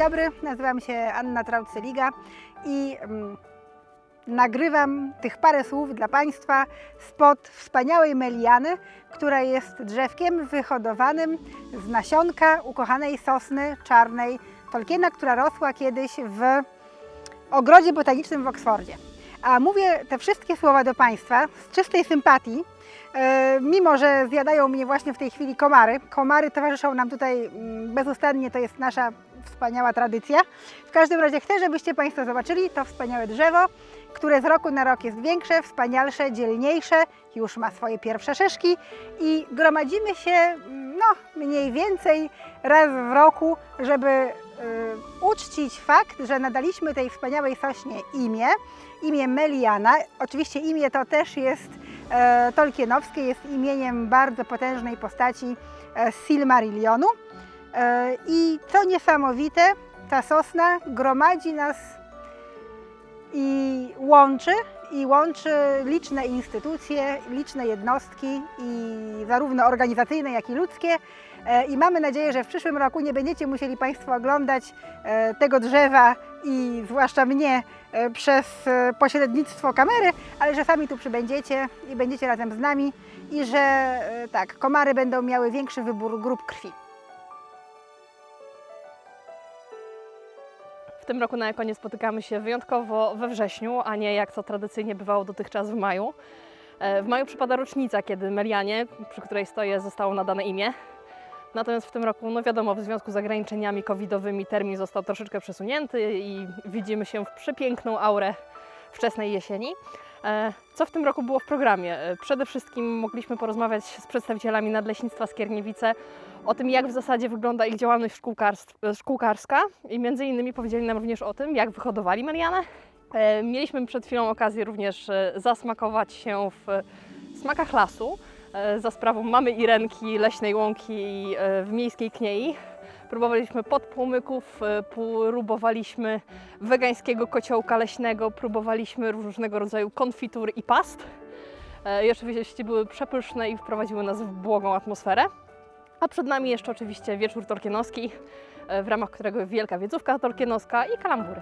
dobry, nazywam się Anna Traut-Seliga i mm, nagrywam tych parę słów dla Państwa spod wspaniałej meliany, która jest drzewkiem wyhodowanym z nasionka ukochanej sosny czarnej Tolkiena, która rosła kiedyś w ogrodzie botanicznym w Oksfordzie. A mówię te wszystkie słowa do Państwa z czystej sympatii, e, mimo że zjadają mnie właśnie w tej chwili komary. Komary towarzyszą nam tutaj mm, bezustannie, to jest nasza wspaniała tradycja. W każdym razie chcę, żebyście Państwo zobaczyli to wspaniałe drzewo, które z roku na rok jest większe, wspanialsze, dzielniejsze, już ma swoje pierwsze szyszki i gromadzimy się mm, no, mniej więcej raz w roku, żeby y, uczcić fakt, że nadaliśmy tej wspaniałej sośnie imię, imię Meliana. Oczywiście imię to też jest e, tolkienowskie, jest imieniem bardzo potężnej postaci e, Silmarillionu. E, I co niesamowite, ta sosna gromadzi nas i łączy, i łączy liczne instytucje, liczne jednostki, i zarówno organizacyjne, jak i ludzkie. E, I mamy nadzieję, że w przyszłym roku nie będziecie musieli Państwo oglądać e, tego drzewa i zwłaszcza mnie przez pośrednictwo kamery, ale że sami tu przybędziecie i będziecie razem z nami i że tak, komary będą miały większy wybór grup krwi. Tym roku na Ekonie spotykamy się wyjątkowo we wrześniu, a nie jak to tradycyjnie bywało dotychczas w maju. E, W maju przypada rocznica, kiedy Melianie, przy której stoję, zostało nadane imię. Natomiast w tym roku, no wiadomo, w związku z ograniczeniami covidowymi termin został troszeczkę przesunięty i widzimy się w przepiękną aurę wczesnej jesieni. E, Co w tym roku było w programie? E, Przede wszystkim mogliśmy porozmawiać z przedstawicielami Nadleśnictwa Skierniewice o tym, jak w zasadzie wygląda ich działalność szkółkarstw- szkółkarska i między innymi powiedzieli nam również o tym, jak wyhodowali Marianę. E, Mieliśmy przed chwilą okazję również e, zasmakować się w smakach lasu e, za sprawą mamy Irenki, Leśnej Łąki e, w Miejskiej Kniei. Próbowaliśmy podpłomyków, e, próbowaliśmy wegańskiego kociołka leśnego, próbowaliśmy różnego rodzaju konfitur i past. E, I oczywiście były przepyszne i wprowadziły nas w błogą atmosferę. A przed nami jeszcze oczywiście wieczór tolkienowski, e, w ramach którego wielka wiedzówka tolkienowska i kalambury.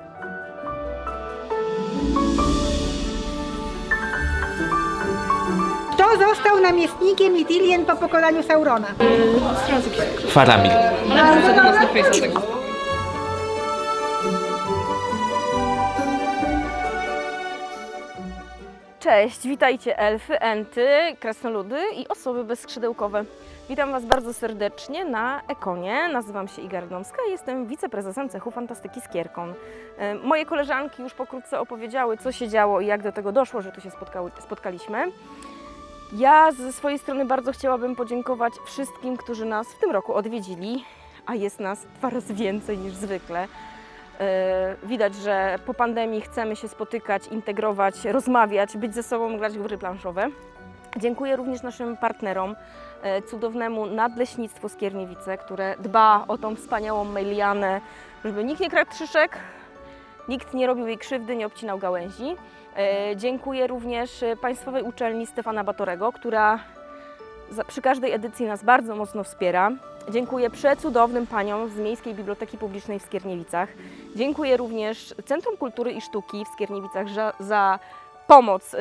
Został namiestnikiem Ithilien po pokonaniu Saurona? Faramir. Cześć, witajcie elfy, enty, krasnoludy i osoby bezskrzydełkowe. Witam Was bardzo serdecznie na Ekonie. Nazywam się Iga Radomska i jestem wiceprezesem cechu Fantastyki Skierkon. E, Moje koleżanki już pokrótce opowiedziały, co się działo i jak do tego doszło, że tu się spotkały, spotkaliśmy. Ja ze swojej strony bardzo chciałabym podziękować wszystkim, którzy nas w tym roku odwiedzili, a jest nas dwa razy więcej niż zwykle. E, Widać, że po pandemii chcemy się spotykać, integrować, rozmawiać, być ze sobą, grać w gry planszowe. Dziękuję również naszym partnerom, e, cudownemu Nadleśnictwu Skierniewice, które dba o tą wspaniałą melianę, żeby nikt nie kradł szyszek, nikt nie robił jej krzywdy, nie obcinał gałęzi. E, Dziękuję również e, Państwowej Uczelni Stefana Batorego, która przy każdej edycji nas bardzo mocno wspiera. Dziękuję przecudownym paniom z Miejskiej Biblioteki Publicznej w Skierniewicach. Dziękuję również Centrum Kultury i Sztuki w Skierniewicach za, pomoc y,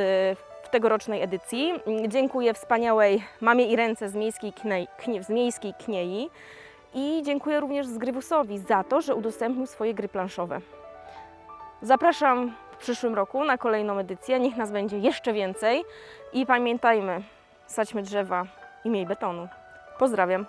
w tegorocznej edycji. Dziękuję wspaniałej mamie i ręce z Miejskiej, Knej, Knie, z Miejskiej Kniei. I dziękuję również Zgrywusowi za to, że udostępnił swoje gry planszowe. Zapraszam w przyszłym roku na kolejną edycję. Niech nas będzie jeszcze więcej. I pamiętajmy, sadźmy drzewa i miej betonu. Pozdrawiam.